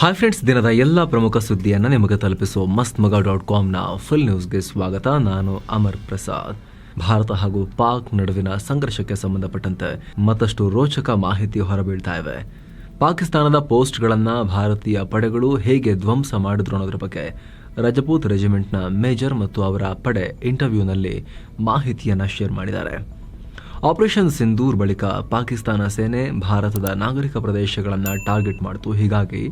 Hi friends ದಿನದ ಎಲ್ಲ ಪ್ರಮುಖ ಸುದ್ದಿಯನ್ನು ನಿಮಗೆ ತಲುಪಿಸುವ ಮಸ್ತ್ ಮಗ ಡಾಟ್ ಕಾಮ್ನ ಫುಲ್ ನ್ಯೂಸ್ಗೆ ಸ್ವಾಗತ. ನಾನು ಅಮರ್ ಪ್ರಸಾದ್. ಭಾರತ ಹಾಗೂ ಪಾಕ್ ನಡುವಿನ ಸಂಘರ್ಷಕ್ಕೆ ಸಂಬಂಧಪಟ್ಟಂತೆ ಮತ್ತಷ್ಟು ರೋಚಕ ಮಾಹಿತಿ ಹೊರಬೀಳ್ತಾ ಇವೆ. ಪಾಕಿಸ್ತಾನದ ಪೋಸ್ಟ್ಗಳನ್ನು ಭಾರತೀಯ ಪಡೆಗಳು ಹೇಗೆ ಧ್ವಂಸ ಮಾಡಿದ್ರು ಅನ್ನೋದ್ರ ಬಗ್ಗೆ ರಜಪೂತ್ ರೆಜಿಮೆಂಟ್ನ ಮೇಜರ್ ಮತ್ತು ಅವರ ಪಡೆ ಇಂಟರ್ವ್ಯೂನಲ್ಲಿ ಮಾಹಿತಿಯನ್ನು ಶೇರ್ ಮಾಡಿದ್ದಾರೆ. ಆಪರೇಷನ್ ಸಿಂಧೂರ್ ಬಳಿಕ ಪಾಕಿಸ್ತಾನ ಸೇನೆ ಭಾರತದ ನಾಗರಿಕ ಪ್ರದೇಶಗಳನ್ನು ಟಾರ್ಗೆಟ್ ಮಾಡಿತು. ಹೀಗಾಗಿ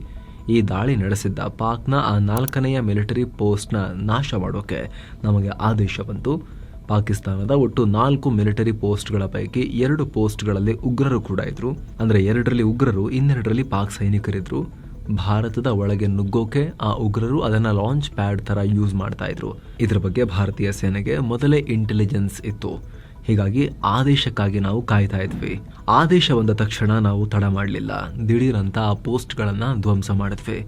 ಈ ದಾಳಿ ನಡೆಸಿದ್ದ ಪಾಕ್ನ ಆ ನಾಲ್ಕನೆಯ ಮಿಲಿಟರಿ ಪೋಸ್ಟ್ನ ನಾಶ ಮಾಡೋಕೆ ನಮಗೆ ಆದೇಶ ಬಂತು. ಪಾಕಿಸ್ತಾನದ ಒಟ್ಟು ನಾಲ್ಕು ಮಿಲಿಟರಿ ಪೋಸ್ಟ್ಗಳ ಪೈಕಿ ಎರಡು ಪೋಸ್ಟ್ಗಳಲ್ಲಿ ಉಗ್ರರು ಕೂಡ ಇದ್ರು. ಅಂದ್ರೆ ಎರಡರಲ್ಲಿ ಉಗ್ರರು, ಇನ್ನೆರಡರಲ್ಲಿ ಪಾಕ್ ಸೈನಿಕರಿದ್ರು. ಭಾರತದ ಒಳಗೆ ನುಗ್ಗೋಕೆ ಆ ಉಗ್ರರು ಅದನ್ನ ಲಾಂಚ್ ಪ್ಯಾಡ್ ತರ ಯೂಸ್ ಮಾಡ್ತಾ ಇದ್ರು. ಇದ್ರ ಬಗ್ಗೆ ಭಾರತೀಯ ಸೇನೆಗೆ ಮೊದಲೇ ಇಂಟೆಲಿಜೆನ್ಸ್ ಇತ್ತು. ಹೀಗಾಗಿ ಆದೇಶಕ್ಕಾಗಿ ನಾವು ಕಾಯ್ತಾ ಇದ್ವಿ. ಆದೇಶ ಬಂದ ತಕ್ಷಣ ನಾವು ತಡ ಮಾಡಲಿಲ್ಲ. ದಿಢೀರಂತ ಆ ಪೋಸ್ಟ್ಗಳನ್ನು ಧ್ವಂಸ ಮಾಡಿದ್ವಿ.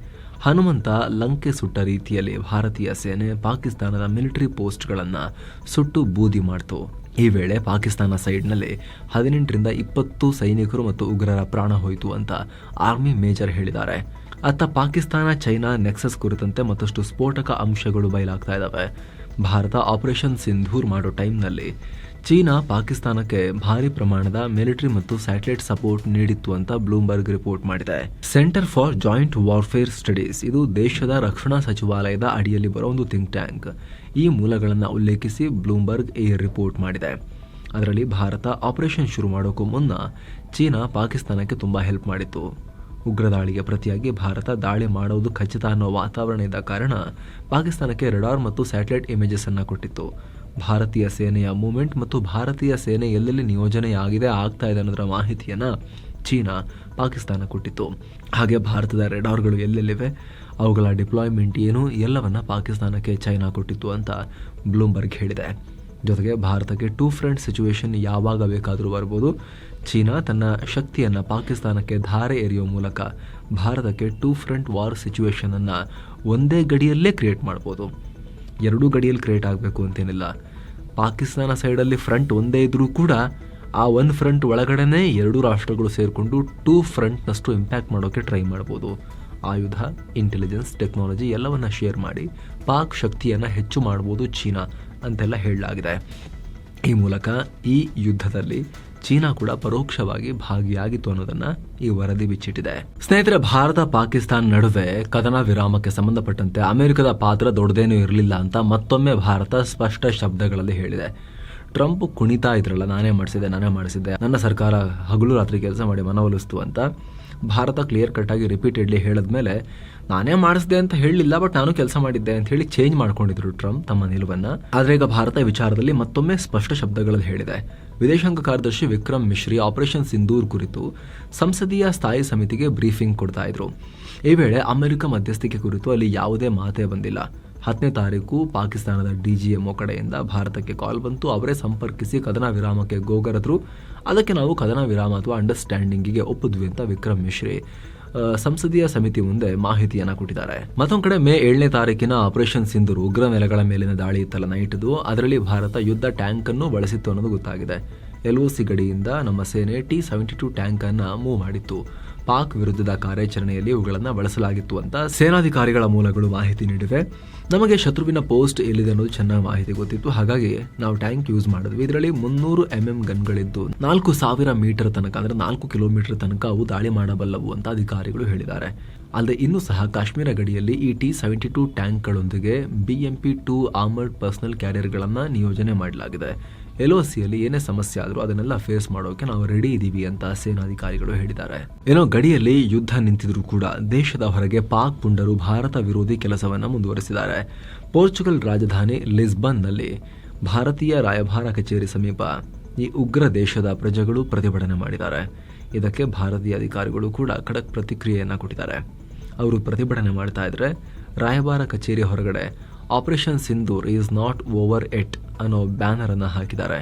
ಹನುಮಂತ ಲಂಕೆ ಸುಟ್ಟ ರೀತಿಯಲ್ಲಿ ಭಾರತೀಯ ಸೇನೆ ಪಾಕಿಸ್ತಾನದ ಮಿಲಿಟರಿ ಪೋಸ್ಟ್ಗಳನ್ನು ಸುಟ್ಟು ಬೂದಿ ಮಾಡ್ತು. ಈ ವೇಳೆ ಪಾಕಿಸ್ತಾನ ಸೈಡ್ನಲ್ಲಿ ಹದಿನೆಂಟರಿಂದ ಇಪ್ಪತ್ತು ಸೈನಿಕರು ಮತ್ತು ಉಗ್ರರ ಪ್ರಾಣ ಹೋಯಿತು ಅಂತ ಆರ್ಮಿ ಮೇಜರ್ ಹೇಳಿದ್ದಾರೆ. ಅತ್ತ ಪಾಕಿಸ್ತಾನ, ಚೈನಾ ನೆಕ್ಸಸ್ ಕುರಿತಂತೆ ಮತ್ತಷ್ಟು ಸ್ಫೋಟಕ ಅಂಶಗಳು ಬಯಲಾಗ್ತಾ ಇದ್ದಾವೆ ಭಾರತ ಆಪರೇಷನ್ ಸಿಂಧೂರ್ ಮಾಡೋ ಟೈಮ್ನಲ್ಲಿ ಚೀನಾ ಪಾಕಿಸ್ತಾನಕ್ಕೆ ಭಾರಿ ಪ್ರಮಾಣದ ಮಿಲಿಟರಿ ಮತ್ತು ಸ್ಯಾಟಲೈಟ್ ಸಪೋರ್ಟ್ ನೀಡಿತ್ತು ಅಂತ ಬ್ಲೂಮ್ಬರ್ಗ್ ರಿಪೋರ್ಟ್ ಮಾಡಿದೆ. Centre for joint warfare studies, ಇದು ದೇಶದ ರಕ್ಷಣಾ ಸಚಿವಾಲಯದ ಅಡಿಯಲ್ಲಿ ಬರೋ ಒಂದು ಥಿಂಕ್ ಟ್ಯಾಂಕ್ ಈ ಮೂಲಗಳನ್ನು ಉಲ್ಲೇಖಿಸಿ ಬ್ಲೂಮ್ಬರ್ಗ್ ಈ ರಿಪೋರ್ಟ್ ಮಾಡಿದೆ. ಅದರಲ್ಲಿ ಭಾರತ ಆಪರೇಷನ್ ಶುರು ಮಾಡೋಕ್ಕೂ ಮುನ್ನ ಚೀನಾ ಪಾಕಿಸ್ತಾನಕ್ಕೆ ತುಂಬ ಹೆಲ್ಪ್ ಮಾಡಿತ್ತು. ಉಗ್ರ ದಾಳಿಗೆ ಪ್ರತಿಯಾಗಿ ಭಾರತ ದಾಳಿ ಮಾಡೋದು ಖಚಿತ ಅನ್ನೋ ವಾತಾವರಣ ಇದ್ದ ಕಾರಣ ಪಾಕಿಸ್ತಾನಕ್ಕೆ ರೆಡಾರ್ ಮತ್ತು ಸ್ಯಾಟಲೈಟ್ ಇಮೇಜಸ್ ಅನ್ನು ಕೊಟ್ಟಿತ್ತು. ಭಾರತೀಯ ಸೇನೆಯ ಮೂವ್ಮೆಂಟ್ ಮತ್ತು ಭಾರತೀಯ ಸೇನೆ ಎಲ್ಲೆಲ್ಲಿ ನಿಯೋಜನೆಯಾಗಿದೆ ಆಗ್ತಾ ಇದೆ ಅನ್ನೋದರ ಮಾಹಿತಿಯನ್ನು ಚೀನಾ, ಪಾಕಿಸ್ತಾನ ಕೊಟ್ಟಿತ್ತು. ಹಾಗೆ ಭಾರತದ ರೆಡಾರ್ಗಳು ಎಲ್ಲೆಲ್ಲಿವೆ? ಅವುಗಳ ಡಿಪ್ಲಾಯ್ಮೆಂಟ್ ಏನು? ಎಲ್ಲವನ್ನು ಪಾಕಿಸ್ತಾನಕ್ಕೆ ಚೈನಾ ಕೊಟ್ಟಿತ್ತು ಅಂತ ಬ್ಲೂಮ್ಬರ್ಗ್ ಹೇಳಿದೆ. ಜೊತೆಗೆ ಭಾರತಕ್ಕೆ ಟೂ ಫ್ರಂಟ್ ಸಿಚುವೇಶನ್ ಯಾವಾಗ ಬೇಕಾದರೂ ಬರ್ಬೋದು. ಚೀನಾ ತನ್ನ ಶಕ್ತಿಯನ್ನು ಪಾಕಿಸ್ತಾನಕ್ಕೆ ಧಾರೆ ಎರೆಯುವ ಮೂಲಕ ಭಾರತಕ್ಕೆ ಟೂ ಫ್ರಂಟ್ ವಾರ್ ಸಿಚುವೇಶನನ್ನು ಒಂದೇ ಗಡಿಯಲ್ಲೇ ಕ್ರಿಯೇಟ್ ಮಾಡ್ಬೋದು. ಎರಡೂ ಗಡಿಯಲ್ಲಿ ಕ್ರಿಯೇಟ್ ಆಗಬೇಕು ಅಂತೇನಿಲ್ಲ. ಪಾಕಿಸ್ತಾನ ಸೈಡಲ್ಲಿ ಫ್ರಂಟ್ ಒಂದೇ ಇದ್ದರೂ ಕೂಡ ಆ ಒಂದು ಫ್ರಂಟ್ ಒಳಗಡೆನೇ ಎರಡೂ ರಾಷ್ಟ್ರಗಳು ಸೇರಿಕೊಂಡು ಟೂ ಫ್ರಂಟ್ನಷ್ಟು ಇಂಪ್ಯಾಕ್ಟ್ ಮಾಡೋಕ್ಕೆ ಟ್ರೈ ಮಾಡ್ಬೋದು. ಆಯುಧ ಇಂಟೆಲಿಜೆನ್ಸ್ ಟೆಕ್ನಾಲಜಿ ಎಲ್ಲವನ್ನು ಶೇರ್ ಮಾಡಿ ಪಾಕ್ ಶಕ್ತಿಯನ್ನು ಹೆಚ್ಚು ಮಾಡ್ಬೋದು ಚೀನಾ ಅಂತೆಲ್ಲ ಹೇಳಲಾಗಿದೆ. ಈ ಮೂಲಕ ಈ ಯುದ್ಧದಲ್ಲಿ ಚೀನಾ ಕೂಡ ಪರೋಕ್ಷವಾಗಿ ಭಾಗಿಯಾಗಿತ್ತು ಅನ್ನೋದನ್ನ ಈ ವರದಿ ಬಿಚ್ಚಿಟ್ಟಿದೆ. ಸ್ನೇಹಿತರೆ, ಭಾರತ ಪಾಕಿಸ್ತಾನ ನಡುವೆ ಕದನ ವಿರಾಮಕ್ಕೆ ಸಂಬಂಧಪಟ್ಟಂತೆ ಅಮೆರಿಕದ ಪಾತ್ರ ದೊಡ್ಡದೇನೂ ಇರಲಿಲ್ಲ ಅಂತ ಮತ್ತೊಮ್ಮೆ ಭಾರತ ಸ್ಪಷ್ಟ ಶಬ್ದಗಳಲ್ಲಿ ಹೇಳಿದೆ. ಟ್ರಂಪ್ ಕುಣಿತಾ ಇದ್ರಲ್ಲ, ನಾನೇ ಮಾಡಿಸಿದೆ ನಾನೇ ಮಾಡಿಸಿದೆ ನನ್ನ ಸರ್ಕಾರ ಹಗಲು ರಾತ್ರಿ ಕೆಲಸ ಮಾಡಿ ಮನವೊಲಿಸ್ತು ಅಂತ ಭಾರತ ಕ್ಲಿಯರ್ ಕಟ್ ಆಗಿ ರಿಪೀಟೆಡ್ಲಿ ಹೇಳಿದ್ಮೇಲೆ, ನಾನೇ ಮಾಡಿಸಿದೆ ಅಂತ ಹೇಳಲಿಲ್ಲ ಬಟ್ ನಾನು ಕೆಲಸ ಮಾಡಿದ್ದೆ ಅಂತ ಹೇಳಿ ಚೇಂಜ್ ಮಾಡ್ಕೊಂಡಿದ್ರು ಟ್ರಂಪ್ ತಮ್ಮ ನಿಲುವನ್ನ. ಆದ್ರೆ ಈಗ ಭಾರತ ವಿಚಾರದಲ್ಲಿ ಮತ್ತೊಮ್ಮೆ ಸ್ಪಷ್ಟ ಶಬ್ದಗಳಲ್ಲಿ ಹೇಳಿದೆ. ವಿದೇಶಾಂಗ ಕಾರ್ಯದರ್ಶಿ ವಿಕ್ರಮ್ ಮಿಶ್ರಿ ಆಪರೇಷನ್ ಸಿಂಧೂರ್ ಕುರಿತು ಸಂಸದೀಯ ಸ್ಥಾಯಿ ಸಮಿತಿಗೆ ಬ್ರೀಫಿಂಗ್ ಕೊಡ್ತಾ ಇದ್ರು. ಈ ವೇಳೆ ಅಮೆರಿಕ ಮಧ್ಯಸ್ಥಿಕೆ ಕುರಿತು ಅಲ್ಲಿ ಯಾವುದೇ ಮಾತೇ ಬಂದಿಲ್ಲ. ಹತ್ತನೇ ತಾರೀಕು ಪಾಕಿಸ್ತಾನದ ಡಿಜಿಎಂಒ ಕಡೆಯಿಂದ ಭಾರತಕ್ಕೆ ಕಾಲ್ ಬಂತು. ಅವರೇ ಸಂಪರ್ಕಿಸಿ ಕದನ ವಿರಾಮಕ್ಕೆ ಗೋಗರದ್ರು. ಅದಕ್ಕೆ ನಾವು ಕದನ ವಿರಾಮ ಅಥವಾ ಅಂಡರ್ಸ್ಟ್ಯಾಂಡಿಂಗಿಗೆ ಒಪ್ಪಿದ್ವಿ ಅಂತ ವಿಕ್ರಮ್ ಮಿಶ್ರಿ. ಸಂಸದೀಯ ಸಮಿತಿ ಮುಂದೆ ಮಾಹಿತಿಯನ್ನ ಕೊಟ್ಟಿದ್ದಾರೆ. ಮತ್ತೊಂದು ಕಡೆ ಮೇ ಏಳನೇ ತಾರೀಕಿನ ಆಪರೇಷನ್ ಸಿಂಧೂರು ಉಗ್ರ ನೆಲೆಗಳ ಮೇಲಿನ ದಾಳಿ ಇತ್ತಲ್ಲ ನೈಟ್ದು ಅದರಲ್ಲಿ ಭಾರತ ಯುದ್ಧ ಟ್ಯಾಂಕ್ ಅನ್ನು ಬಳಸಿತ್ತು ಅನ್ನೋದು ಗೊತ್ತಾಗಿದೆ. ಎಲ್ಒಸಿ ಗಡಿಯಿಂದ ನಮ್ಮ ಸೇನೆ ಟಿ ಸೆವೆಂಟಿ ಟು ಟ್ಯಾಂಕ್ ಅನ್ನ ಮೂವ್ ಮಾಡಿತ್ತು. ಪಾಕ್ ವಿರುದ್ಧದ ಕಾರ್ಯಾಚರಣೆಯಲ್ಲಿ ಇವುಗಳನ್ನು ಬಳಸಲಾಗಿತ್ತು ಅಂತ ಸೇನಾಧಿಕಾರಿಗಳ ಮೂಲಗಳು ಮಾಹಿತಿ ನೀಡಿವೆ. ನಮಗೆ ಶತ್ರುವಿನ ಪೋಸ್ಟ್ ಎಲ್ಲಿದೆ ಅನ್ನೋದು ಚೆನ್ನಾಗಿ ಮಾಹಿತಿ ಗೊತ್ತಿತ್ತು. ಹಾಗಾಗಿ ನಾವು ಟ್ಯಾಂಕ್ ಯೂಸ್ ಮಾಡಿದ್ವಿ. ಇದರಲ್ಲಿ ಮುನ್ನೂರು ಎಂ ಎಂ ಗನ್ಗಳಿದ್ದು, ನಾಲ್ಕು ಸಾವಿರ ಮೀಟರ್ ತನಕ, ಅಂದರೆ ನಾಲ್ಕು ಕಿಲೋಮೀಟರ್ ತನಕ ಅವು ದಾಳಿ ಮಾಡಬಲ್ಲವು ಅಂತ ಅಧಿಕಾರಿಗಳು ಹೇಳಿದ್ದಾರೆ. ಅಲ್ಲದೆ ಇನ್ನೂ ಸಹ ಕಾಶ್ಮೀರ ಗಡಿಯಲ್ಲಿ ಈ T seventy two ಟ್ಯಾಂಕ್ಗಳೊಂದಿಗೆ B M P two armoured personnel ಕ್ಯಾರಿಯರ್ಗಳನ್ನು ನಿಯೋಜನೆ ಮಾಡಲಾಗಿದೆ. ಎಲ್ ಒ ಸಿಯಲ್ಲಿ ಏನೇ ಸಮಸ್ಯೆ ಆದರೂ ಅದನ್ನೆಲ್ಲ ಫೇಸ್ ಮಾಡೋಕೆ ನಾವು ರೆಡಿ ಇದ್ದೀವಿ ಅಂತ ಸೇನಾಧಿಕಾರಿಗಳು ಹೇಳಿದ್ದಾರೆ. ಏನೋ ಗಡಿಯಲ್ಲಿ ಯುದ್ಧ ನಿಂತಿದ್ರೂ ಕೂಡ ದೇಶದ ಹೊರಗೆ ಪಾಕ್ ಪುಂಡರು ಭಾರತ ವಿರೋಧಿ ಕೆಲಸವನ್ನು ಮುಂದುವರೆಸಿದ್ದಾರೆ. ಪೋರ್ಚುಗಲ್ ರಾಜಧಾನಿ ಲಿಸ್ಬನ್ನಲ್ಲಿ ಭಾರತೀಯ ರಾಯಭಾರ ಕಚೇರಿ ಸಮೀಪ ಈ ಉಗ್ರ ದೇಶದ ಪ್ರಜೆಗಳು ಪ್ರತಿಭಟನೆ ಮಾಡಿದ್ದಾರೆ. ಇದಕ್ಕೆ ಭಾರತೀಯ ಅಧಿಕಾರಿಗಳು ಕೂಡ ಖಡಕ್ ಪ್ರತಿಕ್ರಿಯೆಯನ್ನು ಕೊಟ್ಟಿದ್ದಾರೆ. ಅವರು ಪ್ರತಿಭಟನೆ ಮಾಡ್ತಾ ಇದ್ರೆ ರಾಯಭಾರ ಕಚೇರಿ ಹೊರಗಡೆ operation Sindoor is not over yet ಅನ್ನೋ ಬ್ಯಾನರನ್ನು ಹಾಕಿದ್ದಾರೆ.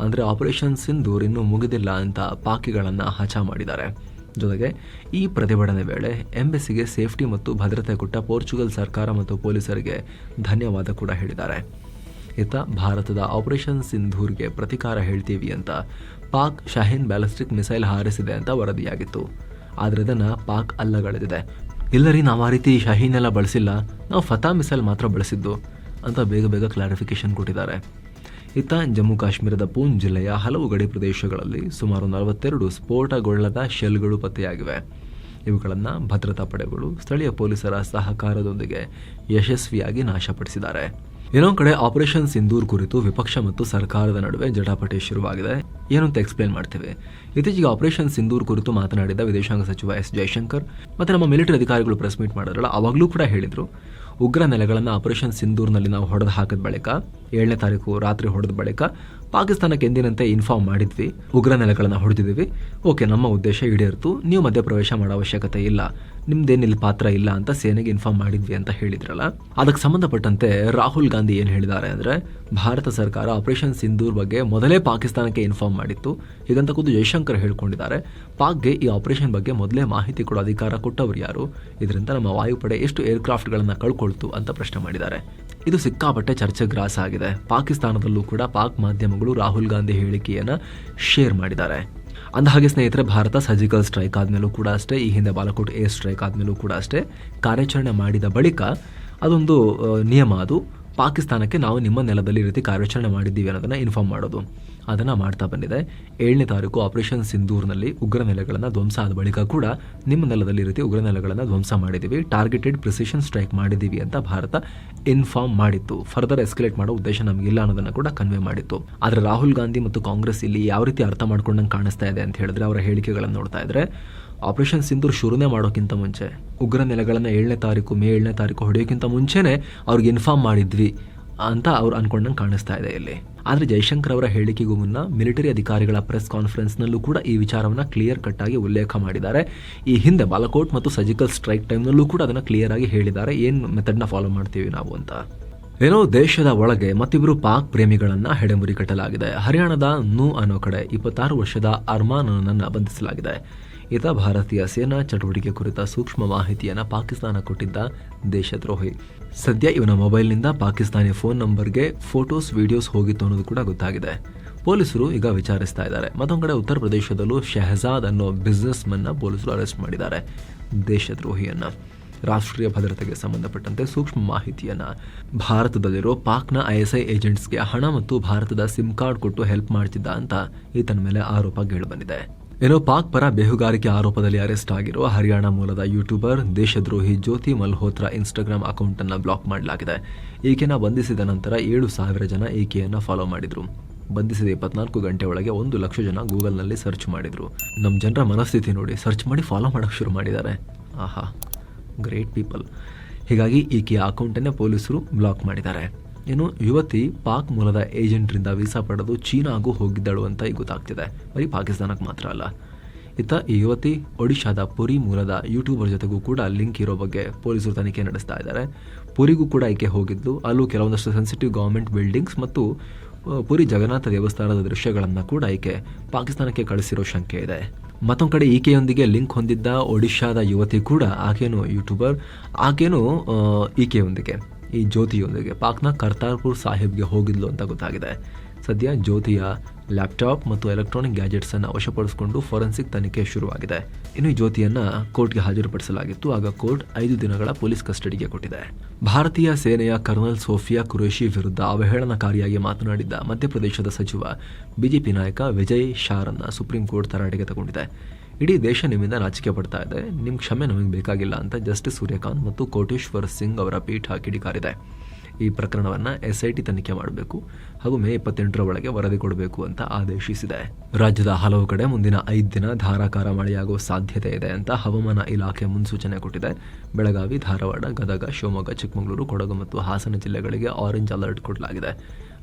ಅಂದ್ರೆ ಆಪರೇಷನ್ ಸಿಂಧೂರ್ ಇನ್ನೂ ಮುಗಿದಿಲ್ಲ ಅಂತ ಪಾಕಿಗಳನ್ನ ಹಚ ಮಾಡಿದ್ದಾರೆ. ಜೊತೆಗೆ ಈ ಪ್ರತಿಭಟನೆ ವೇಳೆ ಎಂಬೆಸಿಗೆ ಸೇಫ್ಟಿ ಮತ್ತು ಭದ್ರತೆ ಕೊಟ್ಟ ಪೋರ್ಚುಗಲ್ ಸರ್ಕಾರ ಮತ್ತು ಪೊಲೀಸರಿಗೆ ಧನ್ಯವಾದ ಕೂಡ ಹೇಳಿದ್ದಾರೆ. ಇತ್ತ ಭಾರತದ ಆಪರೇಷನ್ ಸಿಂಧೂರ್ಗೆ ಪ್ರತಿಕಾರ ಹೇಳ್ತೀವಿ ಅಂತ ಪಾಕ್ ಶಾಹೀನ್ ಬ್ಯಾಲಿಸ್ಟಿಕ್ ಮಿಸೈಲ್ ಹಾರಿಸಿದೆ ಅಂತ ವರದಿಯಾಗಿತ್ತು. ಆದರೆ ಇದನ್ನು ಪಾಕ್ ಅಲ್ಲಗಳೆದಿದೆ. ಇಲ್ಲ ರೀ, ನಾವು ಆ ರೀತಿ ಶಹೀನ್ ಎಲ್ಲ ಬಳಸಿಲ್ಲ. ನಾವು ಫತಾ ಮಿಸೈಲ್ ಮಾತ್ರ ಬಳಸಿದ್ದು ಅಂತ ಬೇಗ ಬೇಗ ಕ್ಲಾರಿಫಿಕೇಶನ್ ಕೊಟ್ಟಿದ್ದಾರೆ. ಇತ್ತ ಜಮ್ಮು ಕಾಶ್ಮೀರದ ಪೂಂಚ್ ಜಿಲ್ಲೆಯ ಹಲವು ಗಡಿ ಪ್ರದೇಶಗಳಲ್ಲಿ ಸುಮಾರು ನಲವತ್ತೆರಡು ಸ್ಫೋಟಗೊಳ್ಳದ ಶೆಲ್ಗಳು ಪತ್ತೆಯಾಗಿವೆ. ಇವುಗಳನ್ನು ಭದ್ರತಾ ಪಡೆಗಳು ಸ್ಥಳೀಯ ಪೊಲೀಸರ ಸಹಕಾರದೊಂದಿಗೆ ಯಶಸ್ವಿಯಾಗಿ ನಾಶಪಡಿಸಿದ್ದಾರೆ. ಇನ್ನೊಂದು ಕಡೆ ಆಪರೇಷನ್ ಸಿಂಧೂರ್ ಕುರಿತು ವಿಪಕ್ಷ ಮತ್ತು ಸರ್ಕಾರದ ನಡುವೆ ಜಟಾಪಟಿ ಶುರುವಾಗಿದೆ. ಏನು ಅಂತ ಎಕ್ಸ್ಪ್ಲೇನ್ ಮಾಡ್ತೇವೆ. ಇತ್ತೀಚೆಗೆ ಆಪರೇಷನ್ ಸಿಂಧೂರ್ ಕುರಿತು ಮಾತನಾಡಿದ ವಿದೇಶಾಂಗ ಸಚಿವ ಎಸ್ ಜಯಶಂಕರ್ ಮತ್ತೆ ನಮ್ಮ ಮಿಲಿಟರಿ ಅಧಿಕಾರಿಗಳು ಪ್ರೆಸ್ ಮೀಟ್ ಮಾಡಿದ್ರಲ್ಲ, ಅವಾಗಲೂ ಕೂಡ ಹೇಳಿದ್ರು. ಉಗ್ರ ನೆಲೆಗಳನ್ನು ಆಪರೇಷನ್ ಸಿಂಧೂರ್ನಲ್ಲಿ ನಾವು ಹೊಡೆದು ಹಾಕಿದ ಬಳಿಕ, ಏಳನೇ ತಾರೀಕು ರಾತ್ರಿ ಹೊಡೆದ ಬಳಿಕ ಪಾಕಿಸ್ತಾನಕ್ಕೆ ಎಂದಿನಂತೆ ಇನ್ಫಾರ್ಮ್ ಮಾಡಿದ್ವಿ. ಉಗ್ರ ನೆಲೆಗಳನ್ನು ಹೊಡೆದಿದ್ದೀವಿ. ಓಕೆ ನಮ್ಮ ಉದ್ದೇಶ ಈಡೇರಿತು. ನೀವು ಮಧ್ಯಪ್ರವೇಶ ಮಾಡೋ ಅವಶ್ಯಕತೆ ಇಲ್ಲ. ನಿಮ್ದೇನು ಇಲ್ಲಿ ಪಾತ್ರ ಇಲ್ಲ ಅಂತ ಸೇನೆಗೆ ಇನ್ಫಾರ್ಮ್ ಮಾಡಿದ್ವಿ ಅಂತ ಹೇಳಿದ್ರಲ್ಲ? ಅದಕ್ಕೆ ಸಂಬಂಧಪಟ್ಟಂತೆ ರಾಹುಲ್ ಗಾಂಧಿ ಏನು ಹೇಳಿದ್ದಾರೆ ಅಂದರೆ, ಭಾರತ ಸರ್ಕಾರ ಆಪರೇಷನ್ ಸಿಂಧೂರ್ ಬಗ್ಗೆ ಮೊದಲೇ ಪಾಕಿಸ್ತಾನಕ್ಕೆ ಇನ್ಫಾರ್ಮ್ ಮಾಡಿತ್ತು. ಹೀಗಂತ ಖುದ್ದು ಜೈಶಂಕರ್ ಹೇಳ್ಕೊಂಡಿದ್ದಾರೆ, ಪಾಕ್ಗೆ ಈ ಆಪರೇಷನ್ ಬಗ್ಗೆ ಮೊದಲೇ ಮಾಹಿತಿ ಕೊಡೋ ಅಧಿಕಾರ ಕೊಟ್ಟವರು ಯಾರು? ಇದರಿಂದ ನಮ್ಮ ವಾಯುಪಡೆ ಎಷ್ಟು ಏರ್ಕ್ರಾಫ್ಟ್ಗಳನ್ನು ಕಳ್ಕೊಳ್ತು ಅಂತ ಪ್ರಶ್ನೆ ಮಾಡಿದ್ದಾರೆ. ಇದು ಸಿಕ್ಕಾಪಟ್ಟೆ ಚರ್ಚೆ ಗ್ರಾಸ ಆಗಿದೆ. ಪಾಕಿಸ್ತಾನದಲ್ಲೂ ಕೂಡ ಪಾಕ್ ಮಾಧ್ಯಮಗಳು ರಾಹುಲ್ ಗಾಂಧಿ ಹೇಳಿಕೆಯನ್ನು ಶೇರ್ ಮಾಡಿದ್ದಾರೆ. ಅಂದಹಾಗೆ ಸ್ನೇಹಿತರೆ, ಭಾರತ ಸರ್ಜಿಕಲ್ ಸ್ಟ್ರೈಕ್ ಆದಮೇಲೂ ಕೂಡ ಅಷ್ಟೇ, ಈ ಹಿಂದೆ ಬಾಲಕೋಟ್ ಏರ್ ಸ್ಟ್ರೈಕ್ ಆದಮೇಲೂ ಕೂಡ ಅಷ್ಟೇ ಕಾರ್ಯಾಚರಣೆ ಮಾಡಿದ ಬಳಿಕ ಅದೊಂದು ನಿಯಮ ಅದು. ಪಾಕಿಸ್ತಾನಕ್ಕೆ ನಾವು ನಿಮ್ಮ ನೆಲದಲ್ಲಿ ರೀತಿ ಕಾರ್ಯಾಚರಣೆ ಮಾಡಿದ್ದೀವಿ ಅನ್ನೋದನ್ನು ಇನ್ಫಾರ್ಮ್ ಮಾಡೋದು. ಅದನ್ನು ಮಾಡ್ತಾ ಬಂದಿದೆ. ಏಳನೇ ತಾರೀಕು ಆಪರೇಷನ್ ಸಿಂಧೂರ್ನಲ್ಲಿ ಉಗ್ರ ನೆಲೆಗಳನ್ನು ಧ್ವಂಸ ಆದ ಬಳಿಕ ಕೂಡ ನಿಮ್ಮ ನೆಲದಲ್ಲಿ ರೀತಿ ಉಗ್ರ ನೆಲೆಗಳನ್ನು ಧ್ವಂಸ ಮಾಡಿದ್ದೀವಿ. ಟಾರ್ಗೆಟೆಡ್ ಪ್ರಿಸಿಷನ್ ಸ್ಟ್ರೈಕ್ ಮಾಡಿದ್ದೀವಿ ಅಂತ ಭಾರತ ಇನ್ಫಾರ್ಮ್ ಮಾಡಿತ್ತು. ಫರ್ದರ್ ಎಸ್ಕಲೇಟ್ ಮಾಡೋ ಉದ್ದೇಶ ನಮಗಿಲ್ಲ ಅನ್ನೋದನ್ನು ಕೂಡ ಕನ್ವೆ ಮಾಡಿತ್ತು. ಆದರೆ ರಾಹುಲ್ ಗಾಂಧಿ ಮತ್ತು ಕಾಂಗ್ರೆಸ್ ಇಲ್ಲಿ ಯಾವ ರೀತಿ ಅರ್ಥ ಮಾಡ್ಕೊಂಡಂಗೆ ಕಾಣಿಸ್ತಾ ಇದೆ ಅಂತ ಹೇಳಿದ್ರೆ ಅವರ ಹೇಳಿಕೆಗಳನ್ನು ನೋಡ್ತಾ ಇದ್ರೆ ಆಪರೇಷನ್ ಸಿಂಧೂರ್ ಶುರುನೇ ಮಾಡೋಕ್ಕಿಂತ ಮುಂಚೆ, ಉಗ್ರ ನೆಲೆಗಳನ್ನು ಏಳನೇ ತಾರೀಕು, ಮೇ ಏಳನೇ ತಾರೀಕು ಹೊಡೆಯೋಕ್ಕಿಂತ ಮುಂಚೆನೇ ಅವ್ರಿಗೆ ಇನ್ಫಾರ್ಮ್ ಮಾಡಿದ್ವಿ ಅಂತ ಅವ್ರು ಅನ್ಕೊಂಡಂಗೆ ಕಾಣಿಸ್ತಾ ಇದೆ ಇಲ್ಲಿ. ಆದರೆ ಜೈಶಂಕರ್ ಅವರ ಹೇಳಿಕೆಗೂ ಮುನ್ನ ಮಿಲಿಟರಿ ಅಧಿಕಾರಿಗಳ ಪ್ರೆಸ್ ಕಾನ್ಫರೆನ್ಸ್ನಲ್ಲೂ ಕೂಡ ಈ ವಿಚಾರವನ್ನು ಕ್ಲಿಯರ್ ಕಟ್ ಆಗಿ ಉಲ್ಲೇಖ ಮಾಡಿದ್ದಾರೆ. ಈ ಹಿಂದೆ ಬಾಲಕೋಟ್ ಮತ್ತು ಸರ್ಜಿಕಲ್ ಸ್ಟ್ರೈಕ್ ಟೈಮ್ನಲ್ಲೂ ಕೂಡ ಅದನ್ನು ಕ್ಲಿಯರ್ ಆಗಿ ಹೇಳಿದ್ದಾರೆ. ಏನು ಮೆಥಡ್ನ ಫಾಲೋ ಮಾಡ್ತೀವಿ ನಾವು ಅಂತ. ಏನೋ ದೇಶದ ಒಳಗೆ ಮತ್ತಿಬ್ಬರು ಪಾಕ್ ಪ್ರೇಮಿಗಳನ್ನ ಹೆಡೆಮುರಿ ಕಟ್ಟಲಾಗಿದೆ. ಹರಿಯಾಣದ ನೂ ಅನ್ನೋ ಕಡೆ ಇಪ್ಪತ್ತಾರು ವರ್ಷದ ಅರ್ಮಾನ್ ಬಂಧಿಸಲಾಗಿದೆ. ಈತ ಭಾರತೀಯ ಸೇನಾ ಚಟುವಟಿಕೆ ಕುರಿತ ಸೂಕ್ಷ್ಮ ಮಾಹಿತಿಯನ್ನು ಪಾಕಿಸ್ತಾನ ಕೊಟ್ಟಿದ್ದ ದೇಶದ್ರೋಹಿ. ಸದ್ಯ ಇವನ ಮೊಬೈಲ್ನಿಂದ ಪಾಕಿಸ್ತಾನಿ ಫೋನ್ ನಂಬರ್ಗೆ ಫೋಟೋಸ್, ವಿಡಿಯೋಸ್ ಹೋಗಿತ್ತು ಅನ್ನೋದು ಕೂಡ ಗೊತ್ತಾಗಿದೆ. ಪೊಲೀಸರು ಈಗ ವಿಚಾರಿಸ್ತಾ ಇದ್ದಾರೆ. ಮತ್ತೊಂದು ಉತ್ತರ ಪ್ರದೇಶದಲ್ಲೂ ಶೆಹಜಾದ್ ಅನ್ನೋ ಬಿಸ್ನೆಸ್ ಮನ್ನ ಪೊಲೀಸರು ಅರೆಸ್ಟ್ ಮಾಡಿದ್ದಾರೆ ದೇಶದ್ರೋಹಿಯನ್ನ. ರಾಷ್ಟ್ರೀಯ ಭದ್ರತೆಗೆ ಸಂಬಂಧಪಟ್ಟಂತೆ ಸೂಕ್ಷ್ಮ ಮಾಹಿತಿಯನ್ನ ಭಾರತದಲ್ಲಿರೋ ಪಾಕ್ನ ಐಎಸ್ಐ ಏಜೆಂಟ್ಸ್ಗೆ ಹಣ ಮತ್ತು ಭಾರತದ ಸಿಮ್ ಕಾರ್ಡ್ ಕೊಟ್ಟು ಹೆಲ್ಪ್ ಮಾಡ್ತಿದ್ದ ಅಂತ ಈತನ ಮೇಲೆ ಆರೋಪ ಕೇಳಿಬಂದಿದೆ ಏನೋ ಪಾಕ್ ಪರ ಬೇಹುಗಾರಿಕೆ ಆರೋಪದಲ್ಲಿ ಅರೆಸ್ಟ್ ಆಗಿರುವ ಹರಿಯಾಣ ಮೂಲದ ಯೂಟ್ಯೂಬರ್, ದೇಶದ್ರೋಹಿ ಜ್ಯೋತಿ ಮಲ್ಹೋತ್ರಾ ಇನ್ಸ್ಟಾಗ್ರಾಮ್ ಅಕೌಂಟ್ ಅನ್ನು ಬ್ಲಾಕ್ ಮಾಡಲಾಗಿದೆ. ಈಕೆನ ಬಂಧಿಸಿದ ನಂತರ ಏಳು ಸಾವಿರ ಜನ ಈಕೆಯನ್ನು ಫಾಲೋ ಮಾಡಿದ್ರು. ಬಂಧಿಸಿದ ಇಪ್ಪತ್ನಾಲ್ಕು ಗಂಟೆ ಒಳಗೆ ಒಂದು ಲಕ್ಷ ಜನ ಗೂಗಲ್ನಲ್ಲಿ ಸರ್ಚ್ ಮಾಡಿದ್ರು. ನಮ್ಮ ಜನರ ಮನಸ್ಥಿತಿ ನೋಡಿ ಸರ್ಚ್ ಮಾಡಿ ಫಾಲೋ ಮಾಡೋಕ್ಕೆ ಶುರು ಮಾಡಿದ್ದಾರೆ. ಆಹಾ, ಗ್ರೇಟ್ ಪೀಪಲ್. ಹೀಗಾಗಿ ಈಕೆಯ ಅಕೌಂಟನ್ನೇ ಪೊಲೀಸರು ಬ್ಲಾಕ್ ಮಾಡಿದ್ದಾರೆ. ಇನ್ನು ಯುವತಿ ಪಾಕ್ ಮೂಲದ ಏಜೆಂಟ್ರಿಂದ ವೀಸಾ ಪಡೆದು ಚೀನಾಗೂ ಹೋಗಿದ್ದಳು ಅಂತ ಈಗ ಗೊತ್ತಾಗ್ತಿದೆ. ಬರೀ ಪಾಕಿಸ್ತಾನಕ್ಕೆ ಮಾತ್ರ ಅಲ್ಲ. ಇತ್ತ ಈ ಯುವತಿ ಒಡಿಶಾದ ಪುರಿ ಮೂಲದ ಯೂಟ್ಯೂಬರ್ ಜೊತೆಗೂ ಕೂಡ ಲಿಂಕ್ ಇರೋ ಬಗ್ಗೆ ಪೊಲೀಸರು ತನಿಖೆ ನಡೆಸ್ತಾ ಇದ್ದಾರೆ. ಪುರಿಗೂ ಕೂಡ ಈಕೆ ಹೋಗಿದ್ದು. ಅಲ್ಲೂ ಕೆಲವೊಂದಷ್ಟು ಸೆನ್ಸಿಟಿವ್ ಗೌರ್ಮೆಂಟ್ ಬಿಲ್ಡಿಂಗ್ಸ್ ಮತ್ತು ಪುರಿ ಜಗನ್ನಾಥ ದೇವಸ್ಥಾನದ ದೃಶ್ಯಗಳನ್ನು ಕೂಡ ಈಕೆ ಪಾಕಿಸ್ತಾನಕ್ಕೆ ಕಳಿಸಿರೋ ಶಂಕೆ ಇದೆ. ಮತ್ತೊಂದು ಕಡೆ ಈಕೆಯೊಂದಿಗೆ ಲಿಂಕ್ ಹೊಂದಿದ್ದ ಒಡಿಶಾದ ಯುವತಿ ಕೂಡ ಆಕೆಯೂ ಯೂಟ್ಯೂಬರ್. ಆಕೆಯೂ ಈಕೆಯೊಂದಿಗೆ. ಈ ಜ್ಯೋತಿಯೊಂದಿಗೆ ಪಾಕ್ನ ಕರ್ತಾರ್ಪುರ್ ಸಾಹೇಬ್ಗೆ ಹೋಗಿದ್ಲು ಅಂತ ಗೊತ್ತಾಗಿದೆ. ಸದ್ಯ ಜ್ಯೋತಿಯ ಲ್ಯಾಪ್ಟಾಪ್ ಮತ್ತು ಎಲೆಕ್ಟ್ರಾನಿಕ್ ಗ್ಯಾಜೆಟ್ಸ್ ಅನ್ನು ವಶಪಡಿಸಿಕೊಂಡು ಫೋರೆನ್ಸಿಕ್ ತನಿಖೆ ಶುರುವಾಗಿದೆ. ಇನ್ನು ಜ್ಯೋತಿಯನ್ನ ಕೋರ್ಟ್ಗೆ ಹಾಜರುಪಡಿಸಲಾಗಿತ್ತು. ಆಗ ಕೋರ್ಟ್ ಐದು ದಿನಗಳ ಪೊಲೀಸ್ ಕಸ್ಟಡಿಗೆ ಕೊಟ್ಟಿದೆ. ಭಾರತೀಯ ಸೇನೆಯ ಕರ್ನಲ್ ಸೋಫಿಯಾ ಕುರೇಶಿ ವಿರುದ್ಧ ಅವಹೇಳನಕಾರಿಯಾಗಿ ಮಾತನಾಡಿದ್ದ ಮಧ್ಯಪ್ರದೇಶದ ಸಚಿವ, ಬಿಜೆಪಿ ನಾಯಕ ವಿಜಯ್ ಶಾರನ್ನ ಸುಪ್ರೀಂ ಕೋರ್ಟ್ ತರಾಟೆಗೆ ತಗೊಂಡಿದೆ. ಇಡೀ ದೇಶ ನಿಮ್ಮಿಂದ ನಾಚಿಕೆ ಪಡ್ತಾ ಇದೆ. ನಿಮ್ಮ ಕ್ಷಮೆ ನಮಗೆ ಬೇಕಾಗಿಲ್ಲ ಅಂತ ಜಸ್ಟಿಸ್ ಸೂರ್ಯಕಾಂತ್ ಮತ್ತು ಕೋಟೇಶ್ವರ್ ಸಿಂಗ್ ಅವರ ಪೀಠ ಕಿಡಿಕಾರಿದೆ. ಈ ಪ್ರಕರಣವನ್ನು ಎಸ್ಐಟಿ ತನಿಖೆ ಮಾಡಬೇಕು ಹಾಗೂ ಮೇ ಇಪ್ಪತ್ತೆಂಟರ ಒಳಗೆ ವರದಿ ಕೊಡಬೇಕು ಅಂತ ಆದೇಶಿಸಿದೆ. ರಾಜ್ಯದ ಹಲವು ಕಡೆ ಮುಂದಿನ ಐದು ದಿನ ಧಾರಾಕಾರ ಮಳೆಯಾಗುವ ಸಾಧ್ಯತೆ ಇದೆ ಅಂತ ಹವಾಮಾನ ಇಲಾಖೆ ಮುನ್ಸೂಚನೆ ಕೊಟ್ಟಿದೆ. ಬೆಳಗಾವಿ, ಧಾರವಾಡ, ಗದಗ, ಶಿವಮೊಗ್ಗ, ಚಿಕ್ಕಮಗಳೂರು, ಕೊಡಗು ಮತ್ತು ಹಾಸನ ಜಿಲ್ಲೆಗಳಿಗೆ ಆರೆಂಜ್ ಅಲರ್ಟ್ ಕೊಡಲಾಗಿದೆ.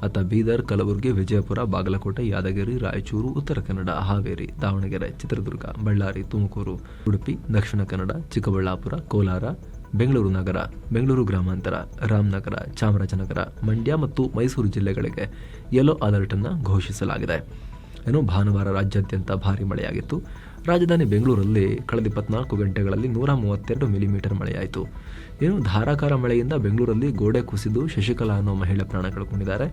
ಅತ್ತ ಬೀದರ್, ಕಲಬುರಗಿ, ವಿಜಯಪುರ, ಬಾಗಲಕೋಟೆ, ಯಾದಗಿರಿ, ರಾಯಚೂರು, ಉತ್ತರ ಕನ್ನಡ, ಹಾವೇರಿ, ದಾವಣಗೆರೆ, ಚಿತ್ರದುರ್ಗ, ಬಳ್ಳಾರಿ, ತುಮಕೂರು, ಉಡುಪಿ, ದಕ್ಷಿಣ ಕನ್ನಡ, ಚಿಕ್ಕಬಳ್ಳಾಪುರ, ಕೋಲಾರ, ಬೆಂಗಳೂರು ನಗರ, ಬೆಂಗಳೂರು ಗ್ರಾಮಾಂತರ, ರಾಮನಗರ, ಚಾಮರಾಜನಗರ, ಮಂಡ್ಯ ಮತ್ತು ಮೈಸೂರು ಜಿಲ್ಲೆಗಳಿಗೆ ಯೆಲ್ಲೋ ಅಲರ್ಟ್ ಅನ್ನು ಘೋಷಿಸಲಾಗಿದೆ. ಏನು ಭಾನುವಾರ ರಾಜ್ಯಾದ್ಯಂತ ಭಾರಿ ಮಳೆಯಾಗಿತ್ತು. ರಾಜಧಾನಿ ಬೆಂಗಳೂರಲ್ಲಿ ಕಳೆದ ಇಪ್ಪತ್ನಾಲ್ಕು ಗಂಟೆಗಳಲ್ಲಿ ನೂರ ಮೂವತ್ತೆರಡು ಮಿಲಿಮೀಟರ್ ಮಳೆಯಾಯಿತು. ಏನು ಧಾರಾಕಾರ ಮಳೆಯಿಂದ ಬೆಂಗಳೂರಲ್ಲಿ ಗೋಡೆ ಕುಸಿದು ಶಶಿಕಲಾ ಅನ್ನೋ ಮಹಿಳೆ ಪ್ರಾಣ ಕಳ್ಕೊಂಡಿದ್ದಾರೆ.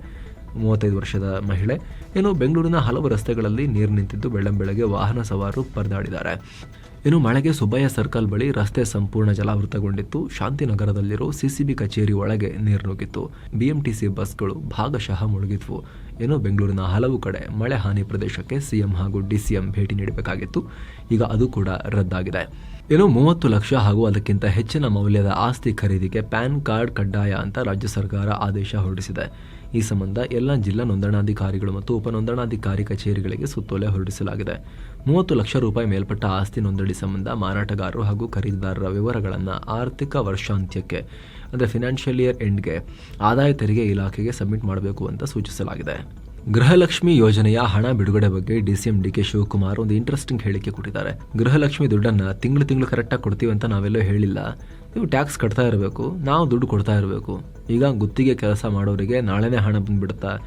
ಮೂವತ್ತೈದು ವರ್ಷದ ಮಹಿಳೆ. ಏನು ಬೆಂಗಳೂರಿನ ಹಲವು ರಸ್ತೆಗಳಲ್ಲಿ ನೀರು ನಿಂತಿದ್ದು ಬೆಳ್ಳಂಬೆಳಗ್ಗೆ ವಾಹನ ಸವಾರರು ಪರದಾಡಿದ್ದಾರೆ. ಇನ್ನು ಮಳೆಗೆ ಸುಬ್ಬಯ್ಯ ಸರ್ಕಲ್ ಬಳಿ ರಸ್ತೆ ಸಂಪೂರ್ಣ ಜಲಾವೃತಗೊಂಡಿತ್ತು. ಶಾಂತಿನಗರದಲ್ಲಿರೋ ಸಿಸಿಬಿ ಕಚೇರಿ ಒಳಗೆ ನೀರು ನುಗ್ಗಿತ್ತು. ಬಿಎಂಟಿಸಿ ಬಸ್ಗಳು ಭಾಗಶಃ ಮುಳುಗಿದ್ವು. ಏನು ಬೆಂಗಳೂರಿನ ಹಲವು ಕಡೆ ಮಳೆ ಹಾನಿ ಪ್ರದೇಶಕ್ಕೆ ಸಿಎಂ ಹಾಗೂ ಡಿಸಿಎಂ ಭೇಟಿ ನೀಡಬೇಕಾಗಿತ್ತು. ಈಗ ಅದು ಕೂಡ ರದ್ದಾಗಿದೆ. ಇನ್ನು ಮೂವತ್ತು ಲಕ್ಷ ಹಾಗೂ ಅದಕ್ಕಿಂತ ಹೆಚ್ಚಿನ ಮೌಲ್ಯದ ಆಸ್ತಿ ಖರೀದಿಗೆ ಪ್ಯಾನ್ ಕಾರ್ಡ್ ಕಡ್ಡಾಯ ಅಂತ ರಾಜ್ಯ ಸರ್ಕಾರ ಆದೇಶ ಹೊರಡಿಸಿದೆ. ಈ ಸಂಬಂಧ ಎಲ್ಲ ಜಿಲ್ಲಾ ನೋಂದಣಾಧಿಕಾರಿಗಳು ಮತ್ತು ಉಪನೋಂದಣಾಧಿಕಾರಿ ಕಚೇರಿಗಳಿಗೆ ಸುತ್ತೋಲೆ ಹೊರಡಿಸಲಾಗಿದೆ. ಮೂವತ್ತು ಲಕ್ಷ ರೂಪಾಯಿ ಮೇಲ್ಪಟ್ಟ ಆಸ್ತಿ ನೋಂದಣಿ ಸಂಬಂಧ ಮಾರಾಟಗಾರರು ಹಾಗೂ ಖರೀದಿದಾರರ ವಿವರಗಳನ್ನು ಆರ್ಥಿಕ ವರ್ಷಾಂತ್ಯಕ್ಕೆ, ಅಂದರೆ ಫಿನಾನ್ಷಿಯಲ್ ಇಯರ್ ಎಂಡ್ಗೆ ಆದಾಯ ತೆರಿಗೆ ಇಲಾಖೆಗೆ ಸಬ್ಮಿಟ್ ಮಾಡಬೇಕು ಅಂತ ಸೂಚಿಸಲಾಗಿದೆ. ಗೃಹಲಕ್ಷ್ಮಿ ಯೋಜನೆಯ ಹಣ ಬಿಡುಗಡೆ ಬಗ್ಗೆ ಡಿಸಿಎಂ ಡಿ ಕೆ ಶಿವಕುಮಾರ್ ಒಂದು ಇಂಟ್ರೆಸ್ಟಿಂಗ್ ಹೇಳಿಕೆ ಕೊಟ್ಟಿದ್ದಾರೆ. ಗೃಹಲಕ್ಷ್ಮಿ ದುಡ್ಡನ್ನ ತಿಂಗಳು ತಿಂಗಳು ಕರೆಕ್ಟಾಗಿ ಕೊಡ್ತೀವಿ ಅಂತ ನಾವೆಲ್ಲೋ ಹೇಳಿಲ್ಲ. ನೀವು ಟ್ಯಾಕ್ಸ್ ಕಟ್ತಾ ಇರಬೇಕು, ನಾವು ದುಡ್ಡು ಕೊಡ್ತಾ ಇರಬೇಕು. ಈಗ ಗುತ್ತಿಗೆ ಕೆಲಸ ಮಾಡೋರಿಗೆ ನಾಳೆನೇ ಹಣ ಬಂದ್ಬಿಡುತ್ತಾ?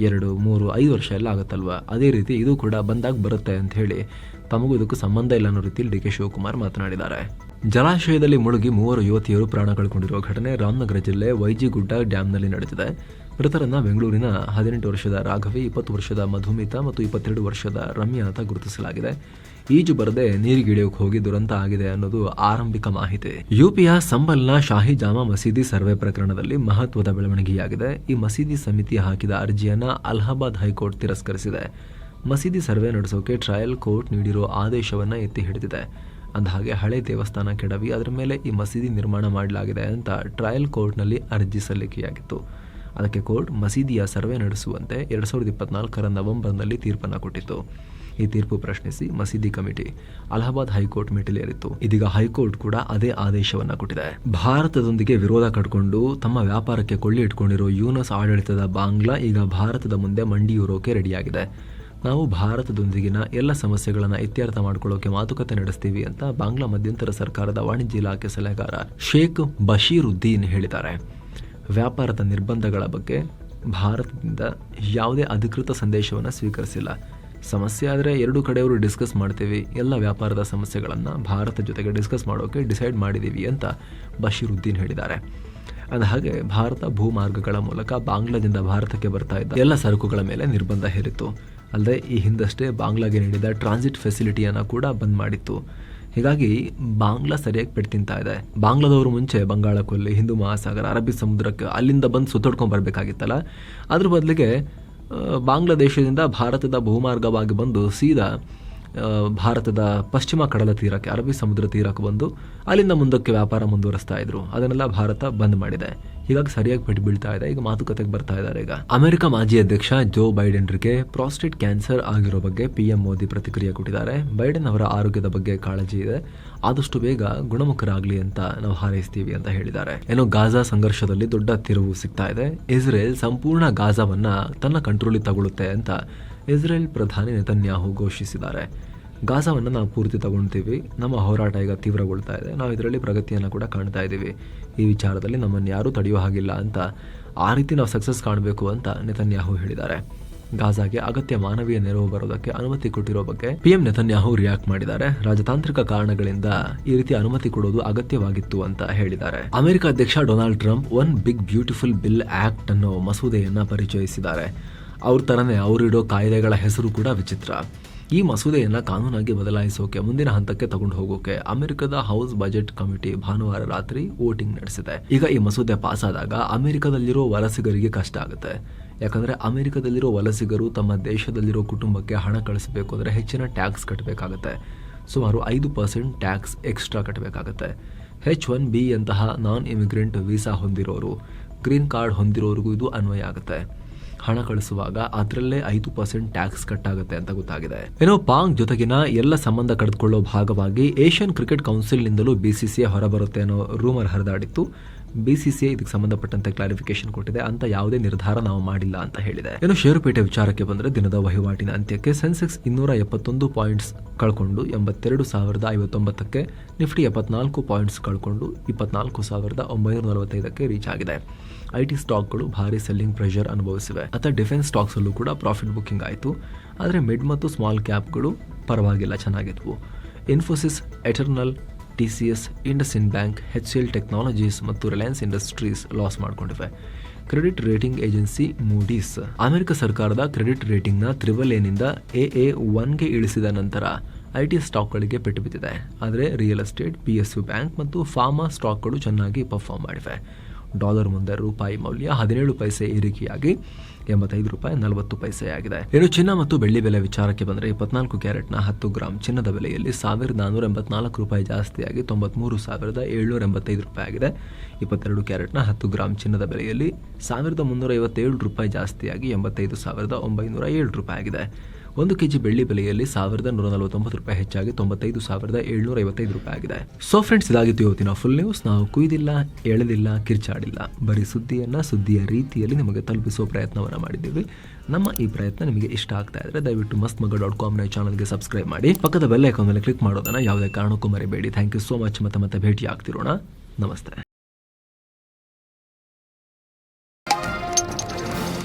ಎರಡು, ಮೂರು, ಐದು ವರ್ಷ ಎಲ್ಲ ಆಗುತ್ತಲ್ವಾ? ಅದೇ ರೀತಿ ಇದು ಕೂಡ ಬಂದಾಗ ಬರುತ್ತೆ ಅಂತ ಹೇಳಿ ತಮಗೂ ಇದಕ್ಕೂ ಸಂಬಂಧ ಇಲ್ಲ ಅನ್ನೋ ರೀತಿಯಲ್ಲಿ ಡಿ ಕೆ ಶಿವಕುಮಾರ್ ಮಾತನಾಡಿದ್ದಾರೆ. ಜಲಾಶಯದಲ್ಲಿ ಮುಳುಗಿ ಮೂವರು ಯುವತಿಯರು ಪ್ರಾಣ ಕಳ್ಕೊಂಡಿರುವ ಘಟನೆ ರಾಮನಗರ ಜಿಲ್ಲೆ ವೈಜಿಗುಡ್ಡ ಡ್ಯಾಂನಲ್ಲಿ ನಡೆದಿದೆ. ಮೃತರನ್ನ ಬೆಂಗಳೂರಿನ ಹದಿನೆಂಟು ವರ್ಷದ ರಾಘವಿ, ಇಪ್ಪತ್ತು ವರ್ಷದ ಮಧುಮಿತ ಮತ್ತು ಇಪ್ಪತ್ತೆರಡು ವರ್ಷದ ರಮ್ಯಾ ಅಂತ ಗುರುತಿಸಲಾಗಿದೆ. ಈಜು ಬರದೆ ನೀರಿಗಿಳಿಯೋಕೆ ಹೋಗಿ ದುರಂತ ಆಗಿದೆ ಅನ್ನೋದು ಆರಂಭಿಕ ಮಾಹಿತಿ. ಯುಪಿಯ ಸಂಬಲ್ನ ಶಾಹಿ ಜಾಮಾ ಮಸೀದಿ ಸರ್ವೆ ಪ್ರಕರಣದಲ್ಲಿ ಮಹತ್ವದ ಬೆಳವಣಿಗೆಯಾಗಿದೆ. ಈ ಮಸೀದಿ ಸಮಿತಿ ಹಾಕಿದ ಅರ್ಜಿಯನ್ನ ಅಲಹಾಬಾದ್ ಹೈಕೋರ್ಟ್ ತಿರಸ್ಕರಿಸಿದೆ. ಮಸೀದಿ ಸರ್ವೆ ನಡೆಸೋಕೆ ಟ್ರಯಲ್ ಕೋರ್ಟ್ ನೀಡಿರೋ ಆದೇಶವನ್ನ ಎತ್ತಿ ಹಿಡಿದಿದೆ. ಅಂದಹಾಗೆ, ಹಳೆ ದೇವಸ್ಥಾನ ಕೆಡವಿ, ಅದರ ಮೇಲೆ ಈ ಮಸೀದಿ ನಿರ್ಮಾಣ ಮಾಡಲಾಗಿದೆ ಅಂತ ಟ್ರಯಲ್ ಕೋರ್ಟ್ನಲ್ಲಿ ಅರ್ಜಿ ಸಲ್ಲಿಕೆಯಾಗಿತ್ತು. ಅದಕ್ಕೆ ಕೋರ್ಟ್ ಮಸೀದಿಯ ಸರ್ವೆ ನಡೆಸುವಂತೆ ಎರಡು ಸಾವಿರದ ಇಪ್ಪತ್ನಾಲ್ಕರ ನವೆಂಬರ್ನಲ್ಲಿ ತೀರ್ಪನ್ನು ಕೊಟ್ಟಿತ್ತು. ಈ ತೀರ್ಪು ಪ್ರಶ್ನಿಸಿ ಮಸೀದಿ ಕಮಿಟಿ ಅಲಹಾಬಾದ್ ಹೈಕೋರ್ಟ್ ಮೆಟ್ಟಿಲೇರಿತ್ತು. ಇದೀಗ ಹೈಕೋರ್ಟ್ ಕೂಡ ಅದೇ ಆದೇಶವನ್ನ ಕೊಟ್ಟಿದೆ. ಭಾರತದೊಂದಿಗೆ ವಿರೋಧ ಕಟ್ಕೊಂಡು ತಮ್ಮ ವ್ಯಾಪಾರಕ್ಕೆ ಕೊಳ್ಳಿ ಇಟ್ಕೊಂಡಿರೋ ಯೂನಸ್ ಆಡಳಿತದ ಬಾಂಗ್ಲಾ ಈಗ ಭಾರತದ ಮುಂದೆ ಮಂಡಿಯೂರೋಕೆ ರೆಡಿಯಾಗಿದೆ. ನಾವು ಭಾರತದೊಂದಿಗಿನ ಎಲ್ಲ ಸಮಸ್ಯೆಗಳನ್ನು ಇತ್ಯರ್ಥ ಮಾಡ್ಕೊಳ್ಳೋಕೆ ಮಾತುಕತೆ ನಡೆಸ್ತೀವಿ ಅಂತ ಬಾಂಗ್ಲಾ ಮಧ್ಯಂತರ ಸರ್ಕಾರದ ವಾಣಿಜ್ಯ ಇಲಾಖೆ ಸಲಹೆಗಾರ ಶೇಖ್ ಬಶೀರುದ್ದೀನ್ ಹೇಳಿದ್ದಾರೆ. ವ್ಯಾಪಾರದ ನಿರ್ಬಂಧಗಳ ಬಗ್ಗೆ ಭಾರತದಿಂದ ಯಾವುದೇ ಅಧಿಕೃತ ಸಂದೇಶವನ್ನು ಸ್ವೀಕರಿಸಿಲ್ಲ. ಸಮಸ್ಯೆ ಆದರೆ ಎರಡು ಕಡೆಯವರು ಡಿಸ್ಕಸ್ ಮಾಡ್ತೀವಿ. ಎಲ್ಲ ವ್ಯಾಪಾರದ ಸಮಸ್ಯೆಗಳನ್ನು ಭಾರತ ಜೊತೆಗೆ ಡಿಸ್ಕಸ್ ಮಾಡೋಕೆ ಡಿಸೈಡ್ ಮಾಡಿದ್ದೀವಿ ಅಂತ ಬಶೀರುದ್ದೀನ್ ಹೇಳಿದ್ದಾರೆ. ಅಂದ ಹಾಗೆ ಭಾರತ ಭೂಮಾರ್ಗಗಳ ಮೂಲಕ ಬಾಂಗ್ಲಾದಿಂದ ಭಾರತಕ್ಕೆ ಬರ್ತಾ ಇದ್ದ ಎಲ್ಲ ಸರಕುಗಳ ಮೇಲೆ ನಿರ್ಬಂಧ ಹೇರಿತ್ತು. ಅಲ್ಲದೆ ಈ ಹಿಂದಷ್ಟೇ ಬಾಂಗ್ಲಾಗೆ ನೀಡಿದ ಟ್ರಾನ್ಸಿಟ್ ಫೆಸಿಲಿಟಿಯನ್ನು ಕೂಡ ಬಂದ್ ಮಾಡಿತ್ತು. ಹೀಗಾಗಿ ಬಾಂಗ್ಲಾ ಸರಿಯಾಗಿ ಪೆಟ್ಟು ತಿಂತಾ ಇದೆ. ಬಾಂಗ್ಲಾದವರು ಮುಂಚೆ ಬಂಗಾಳ ಕೊಲ್ಲಿ, ಹಿಂದೂ ಮಹಾಸಾಗರ, ಅರಬ್ಬಿ ಸಮುದ್ರಕ್ಕೆ ಅಲ್ಲಿಂದ ಬಂದು ಸುತ್ತೋಡ್ಕೊಂಡು ಬರಬೇಕಾಗಿತ್ತಲ್ಲ? ಅದ್ರ ಬದಲಿಗೆ ಬಾಂಗ್ಲಾದೇಶದಿಂದ ಭಾರತದ ಭೂಮಾರ್ಗವಾಗಿ ಬಂದು ಸೀದಾ ಭಾರತದ ಪಶ್ಚಿಮ ಕಡಲ ತೀರಕ್ಕೆ, ಅರಬ್ಬಿ ಸಮುದ್ರ ತೀರಕ್ಕೆ ಬಂದು ಅಲ್ಲಿಂದ ಮುಂದಕ್ಕೆ ವ್ಯಾಪಾರ ಮುಂದುವರಿಸ್ತಾ ಇದ್ರು. ಅದನ್ನೆಲ್ಲ ಭಾರತ ಬಂದ್ ಮಾಡಿದೆ. ಹೀಗಾಗಿ ಸರಿಯಾಗಿ ಪೆಟ್ಟು ಬೀಳ್ತಾ ಇದೆ. ಈಗ ಮಾತುಕತೆಗೆ ಬರ್ತಾ ಇದ್ದಾರೆ ಈಗ. ಅಮೆರಿಕ ಮಾಜಿ ಅಧ್ಯಕ್ಷ ಜೋ ಬೈಡೆನ್ರಿಗೆ ಪ್ರಾಸ್ಟೇಟ್ ಕ್ಯಾನ್ಸರ್ ಆಗಿರೋ ಬಗ್ಗೆ ಪಿಎಂ ಮೋದಿ ಪ್ರತಿಕ್ರಿಯೆ ಕೊಟ್ಟಿದ್ದಾರೆ. ಬೈಡೆನ್ ಅವರ ಆರೋಗ್ಯದ ಬಗ್ಗೆ ಕಾಳಜಿ ಇದೆ. ಆದಷ್ಟು ಬೇಗ ಗುಣಮುಖರಾಗಲಿ ಅಂತ ನಾವು ಹಾರೈಸ್ತೀವಿ ಅಂತ ಹೇಳಿದ್ದಾರೆ. ಏನೋ ಗಾಜಾ ಸಂಘರ್ಷದಲ್ಲಿ ದೊಡ್ಡ ತಿರುವು ಸಿಗ್ತಾ ಇದೆ. ಇಸ್ರೇಲ್ ಸಂಪೂರ್ಣ ಗಾಜಾವನ್ನ ತನ್ನ ಕಂಟ್ರೋಲಿಗೆ ತಗೊಳ್ಳುತ್ತೆ ಅಂತ ಇಸ್ರೇಲ್ ಪ್ರಧಾನಿ ನೆತನ್ಯಾಹು ಘೋಷಿಸಿದ್ದಾರೆ. ಗಾಜಾವನ್ನು ನಾವು ಪೂರ್ತಿ ತಗೊಳ್ತೀವಿ ನಮ್ಮ ಹೋರಾಟ ಈಗ ತೀವ್ರಗೊಳ್ತಾ ಇದೆ. ನಾವು ಇದರಲ್ಲಿ ಪ್ರಗತಿಯನ್ನು ಕೂಡ ಕಾಣ್ತಾ ಇದ್ದೀವಿ. ಈ ವಿಚಾರದಲ್ಲಿ ನಮ್ಮನ್ನು ಯಾರೂ ತಡೆಯೋ ಹಾಗಿಲ್ಲ ಅಂತ, ಆ ರೀತಿ ನಾವು ಸಕ್ಸಸ್ ಕಾಣಬೇಕು ಅಂತ ನೆತನ್ಯಾಹು ಹೇಳಿದ್ದಾರೆ. ಗಾಜಾಗೆ ಅಗತ್ಯ ಮಾನವೀಯ ನೆರವು ಬರೋದಕ್ಕೆ ಅನುಮತಿ ಕೊಟ್ಟಿರೋ ಬಗ್ಗೆ ಪಿಎಂ ನೆತನ್ಯಾಹು ರಿಯಾಕ್ಟ್ ಮಾಡಿದ್ದಾರೆ. ರಾಜತಾಂತ್ರಿಕ ಕಾರಣಗಳಿಂದ ಈ ರೀತಿ ಅನುಮತಿ ಕೊಡೋದು ಅಗತ್ಯವಾಗಿತ್ತು ಅಂತ ಹೇಳಿದ್ದಾರೆ. ಅಮೆರಿಕ ಅಧ್ಯಕ್ಷ Donald Trump one big beautiful bill act ಅನ್ನೋ ಮಸೂದೆಯನ್ನ ಪರಿಚಯಿಸಿದ್ದಾರೆ. ಅವ್ರ ಥರನೇ ಅವರಿಡೋ ಕಾಯ್ದೆಗಳ ಹೆಸರು ಕೂಡ ವಿಚಿತ್ರ. ಈ ಮಸೂದೆಯನ್ನು ಕಾನೂನಾಗಿ ಬದಲಾಯಿಸೋಕೆ ಮುಂದಿನ ಹಂತಕ್ಕೆ ತಗೊಂಡು ಹೋಗೋಕೆ ಅಮೆರಿಕದ ಹೌಸ್ ಬಜೆಟ್ ಕಮಿಟಿ ಭಾನುವಾರ ರಾತ್ರಿ ವೋಟಿಂಗ್ ನಡೆಸಿದೆ. ಈಗ ಈ ಮಸೂದೆ ಪಾಸ್ ಆದಾಗ ಅಮೆರಿಕದಲ್ಲಿರೋ ವಲಸಿಗರಿಗೆ ಕಷ್ಟ ಆಗುತ್ತೆ. ಯಾಕಂದರೆ ಅಮೆರಿಕದಲ್ಲಿರೋ ವಲಸಿಗರು ತಮ್ಮ ದೇಶದಲ್ಲಿರೋ ಕುಟುಂಬಕ್ಕೆ ಹಣ ಕಳಿಸಬೇಕು ಅಂದರೆ ಹೆಚ್ಚಿನ ಟ್ಯಾಕ್ಸ್ ಕಟ್ಟಬೇಕಾಗುತ್ತೆ ಸುಮಾರು ಐದು ಪರ್ಸೆಂಟ್ ಟ್ಯಾಕ್ಸ್ ಎಕ್ಸ್ಟ್ರಾ ಕಟ್ಟಬೇಕಾಗುತ್ತೆ ಹೆಚ್ ಒನ್ ಬಿ ಅಂತಹ ನಾನ್ ಇಮಿಗ್ರೆಂಟ್ ವೀಸಾ ಹೊಂದಿರೋರು, ಗ್ರೀನ್ ಕಾರ್ಡ್ ಹೊಂದಿರೋರಿಗೂ ಇದು ಅನ್ವಯ ಆಗುತ್ತೆ. ಹಣ ಕಳಿಸುವಾಗ ಅದರಲ್ಲೇ ಐದು ಪರ್ಸೆಂಟ್ ಟ್ಯಾಕ್ಸ್ ಕಟ್ ಆಗುತ್ತೆ ಅಂತ ಗೊತ್ತಾಗಿದೆ. ಏನೋ ಪಾಂಗ್ ಜೊತೆಗಿನ ಎಲ್ಲ ಸಂಬಂಧ ಕಳೆದುಕೊಳ್ಳೋ ಭಾಗವಾಗಿ ಏಷ್ಯನ್ ಕ್ರಿಕೆಟ್ ಕೌನ್ಸಿಲ್ನಿಂದಲೂ ಬಿಸಿಸಿಐ ಹೊರಬರುತ್ತೆ ಅನ್ನೋ ರೂಮರ್ ಹರಿದಾಡಿತ್ತು. ಬಿಸಿಸಿಐ ಇದಕ್ಕೆ ಸಂಬಂಧಪಟ್ಟಂತೆ ಕ್ಲಾರಿಫಿಕೇಶನ್ ಕೊಟ್ಟಿದೆ. ಅಂತ ಯಾವುದೇ ನಿರ್ಧಾರ ನಾವು ಮಾಡಿಲ್ಲ ಅಂತ ಹೇಳಿದೆ. ಏನು ಷೇರುಪೇಟೆ ವಿಚಾರಕ್ಕೆ ಬಂದರೆ ದಿನದ ವಹಿವಾಟಿನ ಅಂತ್ಯಕ್ಕೆ ಸೆನ್ಸೆಕ್ಸ್ ಇನ್ನೂರ ಎಪ್ಪತ್ತೊಂದು ಪಾಯಿಂಟ್ಸ್ ಕಳ್ಕೊಂಡು ಎಂಬತ್ತೆರಡು ಸಾವಿರದ ಐವತ್ತೊಂಬತ್ತಕ್ಕೆ ನಿಫ್ಟಿ ಎಪ್ಪತ್ನಾಲ್ಕು ಪಾಯಿಂಟ್ಸ್ ಕಳ್ಕೊಂಡು ಇಪ್ಪತ್ನಾಲ್ಕು ಸಾವಿರದ ಒಂಬೈನೂರ ನಲವತ್ತೈದಕ್ಕೆ ರೀಚ್ ಆಗಿದೆ. ಐಟಿ ಸ್ಟಾಕ್ಗಳು ಭಾರಿ ಸೆಲ್ಲಿಂಗ್ ಪ್ರೆಷರ್ ಅನುಭವಿಸಿವೆ. ಅಥವಾ ಡಿಫೆನ್ಸ್ ಸ್ಟಾಕ್ಸ್ ಅಲ್ಲೂ ಕೂಡ ಪ್ರಾಫಿಟ್ ಬುಕ್ಕಿಂಗ್ ಆಯಿತು. ಆದರೆ ಮಿಡ್ ಮತ್ತು ಸ್ಮಾಲ್ ಕ್ಯಾಪ್ಗಳು ಪರವಾಗಿಲ್ಲ, ಚೆನ್ನಾಗಿದ್ವು. Infosys, Eternal, T C S IndusInd bank, H C L technologies ಮತ್ತು ರಿಲಯನ್ಸ್ ಇಂಡಸ್ಟ್ರೀಸ್ ಲಾಸ್ ಮಾಡಿಕೊಂಡಿವೆ. Credit rating agency Moody's. America ಸರ್ಕಾರದ ಕ್ರೆಡಿಟ್ ರೇಟಿಂಗ್ನ ತ್ರಿಬಲ್ ಏನಿಂದ ಎ ಎ ಒನ್ಗೆ ಇಳಿಸಿದ ನಂತರ ಐ ಟಿ ಸ್ಟಾಕ್ಗಳಿಗೆ ಪೆಟ್ಟು ಬಿದ್ದಿದೆ. ಆದರೆ real estate, P S U bank ಮತ್ತು ಫಾರ್ಮಾ ಸ್ಟಾಕ್ಗಳು ಚೆನ್ನಾಗಿ ಪರ್ಫಾರ್ಮ್ ಮಾಡಿವೆ. ಡಾಲರ್ ಮುಂದೆ ರೂಪಾಯಿ ಮೌಲ್ಯ ಹದಿನೇಳು ಪೈಸೆ ಏರಿಕೆಯಾಗಿ ಎಂಬತ್ತೈದು ರೂಪಾಯಿ ನಲವತ್ತು ಪೈಸೆ ಆಗಿದೆ. ಇನ್ನು ಚಿನ್ನ ಮತ್ತು ಬೆಳ್ಳಿ ಬೆಲೆ ವಿಚಾರಕ್ಕೆ ಬಂದರೆ ಇಪ್ಪತ್ನಾಲ್ಕು ಕ್ಯಾರೆಟ್ನ ಹತ್ತು ಗ್ರಾಂ ಚಿನ್ನದ ಬೆಲೆಯಲ್ಲಿ ಸಾವಿರದ ನಾನ್ನೂರ ಎಂಬತ್ನಾಲ್ಕು ರೂಪಾಯಿ ಜಾಸ್ತಿಯಾಗಿ ತೊಂಬತ್ಮೂರು ಸಾವಿರದ ಏಳ್ನೂರ ಎಂಬತ್ತೈದು ರೂಪಾಯಿ ಆಗಿದೆ. ಇಪ್ಪತ್ತೆರಡು ಕ್ಯಾರೆಟ್ನ ಹತ್ತು ಗ್ರಾಂ ಚಿನ್ನದ ಬೆಲೆಯಲ್ಲಿ ಸಾವಿರದ ಮುನ್ನೂರ ಐವತ್ತೇಳು ರೂಪಾಯಿ ಜಾಸ್ತಿಯಾಗಿ ಎಂಬತ್ತೈದು ಸಾವಿರದ ಒಂಬೈನೂರ ಏಳು ರೂಪಾಯಿ ಆಗಿದೆ. ಒಂದು ಕೆಜಿ ಬೆಳ್ಳಿ ಬೆಲೆಯಲ್ಲಿ ಸಾವಿರದ ನೂರ ನಲವತ್ತೊಂಬತ್ತು ರೂಪಾಯಿ ಹೆಚ್ಚಾಗಿ ತೊಂಬತ್ತೈದು ಸಾವಿರದ ಏಳ್ನೂರ ಐವತ್ತೈದು ರೂಪಾಯಿ ಆಗಿದೆ ಸೊ ಫ್ರೆಂಡ್ಸ್ ಇದಾಗಿತ್ತು ಇವತ್ತಿನ ಫುಲ್ ನ್ಯೂಸ್ ನಾವು ಕುಯ್ದಿಲ್ಲ, ಎಳೆದಿಲ್ಲ, ಕಿರ್ಚಾಡಿಲ್ಲ. ಬರೀ ಸುದ್ದಿಯನ್ನ ಸುದ್ದಿಯ ರೀತಿಯಲ್ಲಿ ನಿಮಗೆ ತಲುಪಿಸುವ ಪ್ರಯತ್ನವನ್ನು ಮಾಡಿದ್ದೀವಿ. ನಮ್ಮ ಈ ಪ್ರಯತ್ನ ನಿಮಗೆ ಇಷ್ಟ ಆಗ್ತಾ ಇದ್ರೆ ದಯವಿಟ್ಟು ಮಸ್ತ್ ಮಗ ಡಾಟ್ ಕಾಮ್ನ ಚಾನಲ್ಗೆ ಸಬ್ಸ್ಕ್ರೈಬ್ ಮಾಡಿ. ಪಕ್ಕದ ಬೆಲ್ ಐಕಾನ್ ಮೇಲೆ ಕ್ಲಿಕ್ ಮಾಡೋದನ್ನ ಯಾವುದೇ ಕಾರಣಕ್ಕೂ ಮರಿಬೇಡಿ. ಥ್ಯಾಂಕ್ ಯು ಸೋ ಮಚ್ ಮತ್ತೆ ಮತ್ತೆ ಭೇಟಿ ಆಗ್ತಿರೋಣ ನಮಸ್ತೆ.